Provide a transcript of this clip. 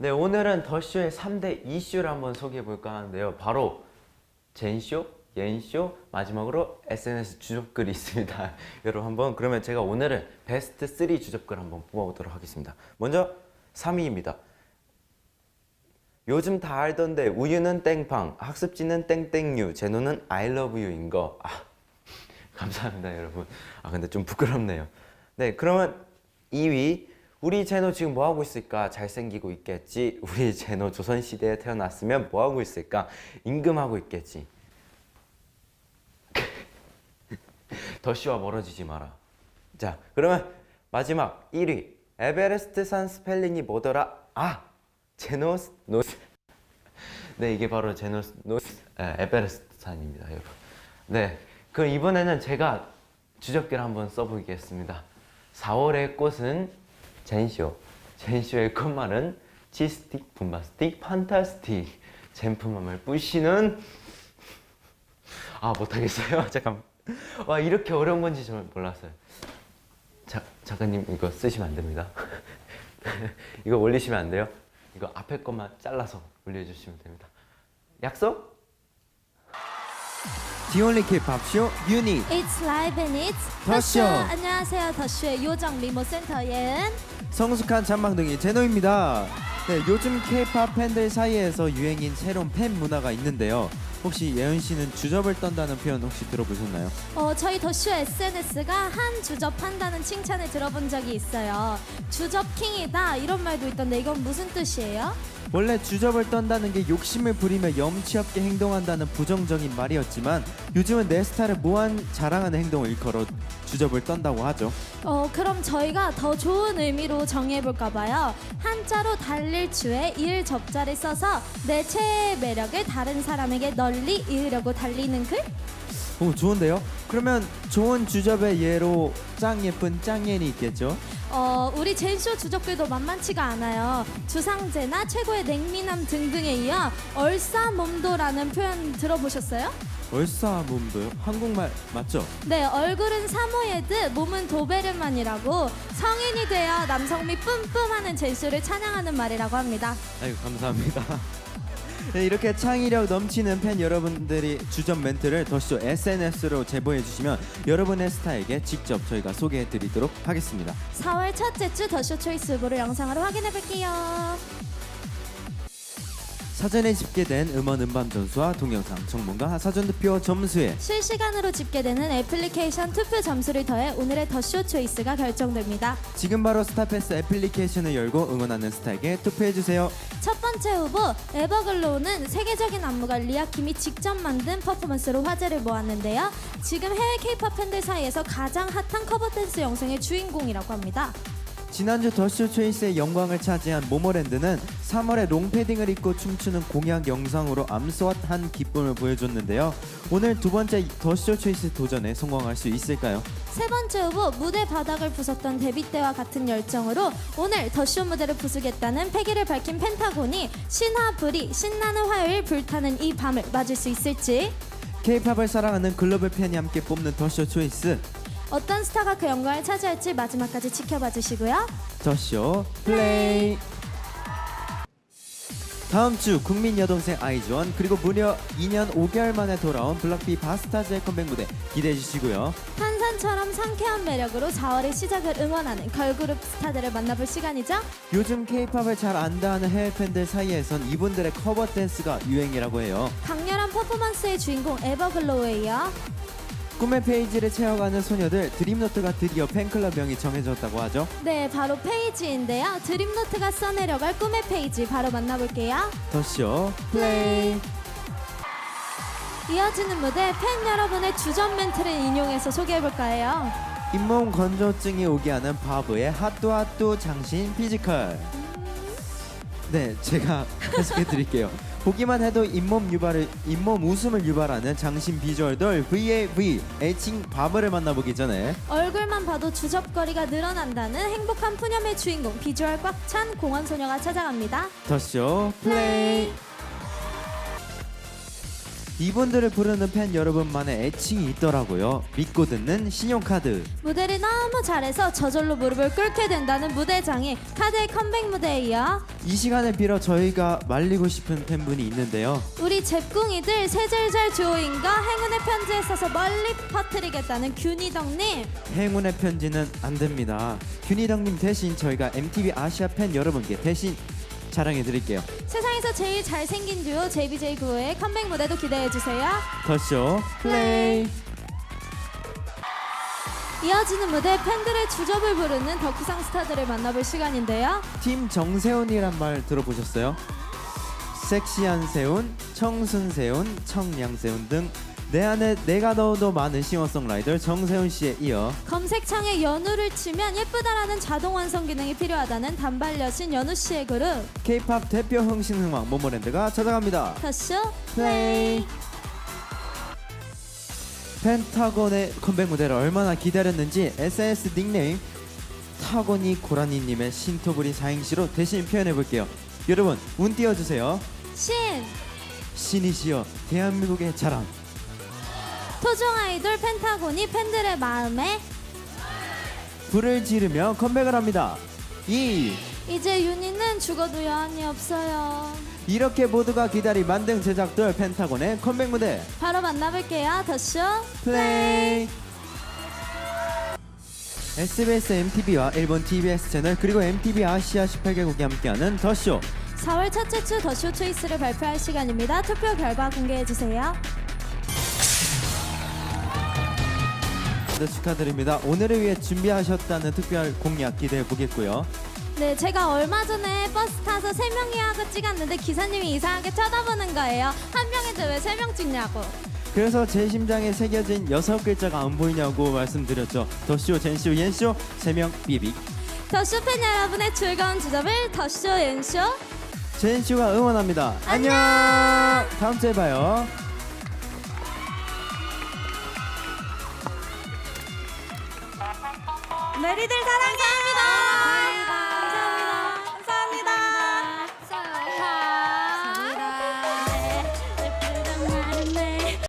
네, 오늘은 더쇼의 3대 이슈를 한번 소개해 볼까 하는데요. 바로 젠쇼, 옌쇼, 마지막으로 SNS 주접글이 있습니다. 여러분 한번 그러면 제가 오늘은 베스트 3 주접글 한번 뽑아보도록 하겠습니다. 먼저 3위입니다. 요즘 다 알던데 우유는 땡팡, 학습지는 땡땡유, 제노는 I love you인 거. 아, 감사합니다, 여러분. 아, 근데 좀 부끄럽네요. 네, 그러면 2위. 우리 제노 지금 뭐 하고 있을까? 잘생기고 있겠지. 우리 제노 조선 시대에 태어났으면 뭐 하고 있을까? 임금하고 있겠지. 더씨와 멀어지지 마라. 자, 그러면 마지막 1위. 에베레스트 산 스펠링이 뭐더라? 아, 제노스 노스. 네, 이게 바로 제노스 노스 에, 에베레스트 산입니다, 여러분. 네, 그럼 이번에는 제가 주접기를 한번 써보겠습니다. 4월의 꽃은 젠쇼. 젠쇼의 꽃말은 치스틱, 분바스틱, 판타스틱. 젠품함을 뿌시는 아 못하겠어요. 잠깐. 와 이렇게 어려운 건지 정말 몰랐어요. 자, 작가님 이거 쓰시면 안 됩니다. 이거 올리시면 안 돼요. 이거 앞에 것만 잘라서 올려주시면 됩니다. 약속? 디올리 K-pop 쇼 유닛 It's live and it's 더쇼. 더쇼. 안녕하세요 더쇼의 요정 미모 센터 예은. 성숙한 잔망둥이 제노입니다. 네, 요즘 K-pop 팬들 사이에서 유행인 새로운 팬 문화가 있는데요. 혹시 예은 씨는 주접을 떤다는 표현 혹시 들어보셨나요? 어, 저희 더쇼 SNS가 한 주접 한다는 칭찬을 들어본 적이 있어요. 주접 킹이다 이런 말도 있던데 이건 무슨 뜻이에요? 원래 주접을 떤다는 게 욕심을 부리며 염치 없게 행동한다는 부정적인 말이었지만 요즘은 내 스타를 무한 자랑하는 행동을 일컬어 주접을 떤다고 하죠. 어, 그럼 저희가 더 좋은 의미로 정해볼까 봐요. 한자로 달릴 추에 이을 접자를 써서 내 최애의 매력을 다른 사람에게 널리 이으려고 달리는 글? 오 좋은데요? 그러면 좋은 주접의 예로 짱 예쁜 짱예은이 있겠죠? 어, 우리 젠쇼 주적들도 만만치가 않아요. 주상제나 최고의 냉미남 등등에 이어 얼싸몸도라는 표현 들어보셨어요? 얼싸 몸도요? 한국말 맞죠? 네, 얼굴은 사모예드, 몸은 도베르만이라고 성인이 되어 남성미 뿜뿜하는 젠쇼를 찬양하는 말이라고 합니다. 아이고 감사합니다. 네, 이렇게 창의력 넘치는 팬 여러분들이 주전 멘트를 더쇼 SNS로 제보해 주시면 여러분의 스타에게 직접 저희가 소개해 드리도록 하겠습니다. 4월 첫째 주 더쇼 초이스 후보를 영상으로 확인해 볼게요. 사전에 집계된 음원 음반 점수와 동영상 전문가 사전 투표 점수에 실시간으로 집계되는 애플리케이션 투표 점수를 더해 오늘의 더쇼 초이스가 결정됩니다. 지금 바로 스타패스 애플리케이션을 열고 응원하는 스타에게 투표해 주세요. 첫 번째 후보 에버글로우는 세계적인 안무가 리아킴이 직접 만든 퍼포먼스로 화제를 모았는데요. 지금 해외 케이팝 팬들 사이에서 가장 핫한 커버 댄스 영상의 주인공이라고 합니다. 지난주 더쇼 초이스의 영광을 차지한 모모랜드는 3월에 롱패딩을 입고 춤추는 공약 영상으로 암소한 기쁨을 보여줬는데요. 오늘 두 번째 더쇼 초이스 도전에 성공할 수 있을까요? 세 번째 후보 무대 바닥을 부쉈던 데뷔 때와 같은 열정으로 오늘 더쇼 무대를 부수겠다는 패기를 밝힌 펜타곤이 신화 불이 신나는 화요일 불타는 이 밤을 맞을 수 있을지 K-팝을 사랑하는 글로벌 팬이 함께 뽑는 더쇼 초이스 어떤 스타가 그 영광을 차지할지 마지막까지 지켜봐 주시고요. 더쇼 플레이 다음 주 국민 여동생 아이즈원 그리고 무려 2년 5개월 만에 돌아온 블락비 바스타즈의 컴백 무대 기대해 주시고요. 탄산처럼 상쾌한 매력으로 4월의 시작을 응원하는 걸그룹 스타들을 만나볼 시간이죠. 요즘 K-팝을 잘 안다 하는 해외 팬들 사이에선 이분들의 커버 댄스가 유행이라고 해요. 강렬한 퍼포먼스의 주인공 에버글로우에 이어 꿈의 페이지를 채워가는 소녀들 드림노트가 드디어 팬클럽 명이 정해졌다고 하죠. 네 바로 페이지인데요. 드림노트가 써내려갈 꿈의 페이지 바로 만나볼게요. 더쇼 플레이 이어지는 무대 팬 여러분의 주전 멘트를 인용해서 소개해볼까 해요. 잇몸 건조증이 오게 하는 바보의 핫도핫도 장신 피지컬. 네, 제가 해석해 드릴게요. 보기만 해도 잇몸 유발을 잇몸 웃음을 유발하는 장신 비주얼돌 VAV 애칭 바보를 만나보기 전에 얼굴만 봐도 주접거리가 늘어난다는 행복한 푸념의 주인공 비주얼 꽉 찬 공원 소녀가 찾아갑니다. 더쇼 플레이. 이분들을 부르는 팬 여러분만의 애칭이 있더라고요. 믿고 듣는 신용카드. 무대를 너무 잘해서 저절로 무릎을 꿇게 된다는 무대장이 카드의 컴백 무대에 이어 이 시간을 빌어 저희가 말리고 싶은 팬분이 있는데요. 우리 잽궁이들 세절절 듀오인가 행운의 편지에 써서 멀리 퍼뜨리겠다는 균이덕님 행운의 편지는 안 됩니다. 균이덕님 대신 저희가 MTV 아시아 팬 여러분께 대신 자랑해 드릴게요. 세상에서 제일 잘생긴 듀오 JBJ9의 컴백 무대도 기대해주세요 더쇼 플레이. 이어지는 무대 팬들의 주접을 부르는 덕후상 스타들을 만나볼 시간인데요 팀 정세훈이란 말 들어보셨어요? 섹시한 세훈, 청순 세훈, 청량 세훈 등 내 안에 내가 넣어도 많은 싱어송라이터 정세훈 씨에 이어 검색창에 연우를 치면 예쁘다라는 자동 완성 기능이 필요하다는 단발 여신 연우 씨의 그룹 K-팝 대표 흥신흥왕 모모랜드가 찾아갑니다. 더쇼 플레이. 펜타곤의 컴백 무대를 얼마나 기다렸는지 SNS 닉네임 타고니 고라니님의 신토부리 사행시로 대신 표현해 볼게요. 여러분 운 띄워주세요. 신 신이시여 대한민국의 자랑. 토종 아이돌 펜타곤이 팬들의 마음에 불을 지르며 컴백을 합니다. 이 이제 윤희는 죽어도 여한이 없어요. 이렇게 모두가 기다리 만든 제작들 펜타곤의 컴백 무대. 바로 만나볼게요. 더쇼 플레이. SBS MTV와 일본 TBS 채널 그리고 MTV 아시아 18개국이 함께하는 더쇼. 4월 첫째 주 더쇼 초이스를 발표할 시간입니다. 투표 결과 공개해주세요 네, 축하드립니다. 오늘을 위해 준비하셨다는 특별 공약 기대해 보겠고요. 네, 제가 얼마 전에 버스 타서 세 명 예약을 찍었는데 기사님이 이상하게 쳐다보는 거예요. 한 명인데 왜 세 명 찍냐고. 그래서 제 심장에 새겨진 여섯 글자가 안 보이냐고 말씀드렸죠. 더쇼, 젠쇼, 옌쇼 세 명 삐빅. 더쇼 팬 여러분의 즐거운 주접을 더쇼 앤쇼. 젠쇼가 응원합니다. 안녕. 다음 주에 봐요. 메리들 사랑합니다.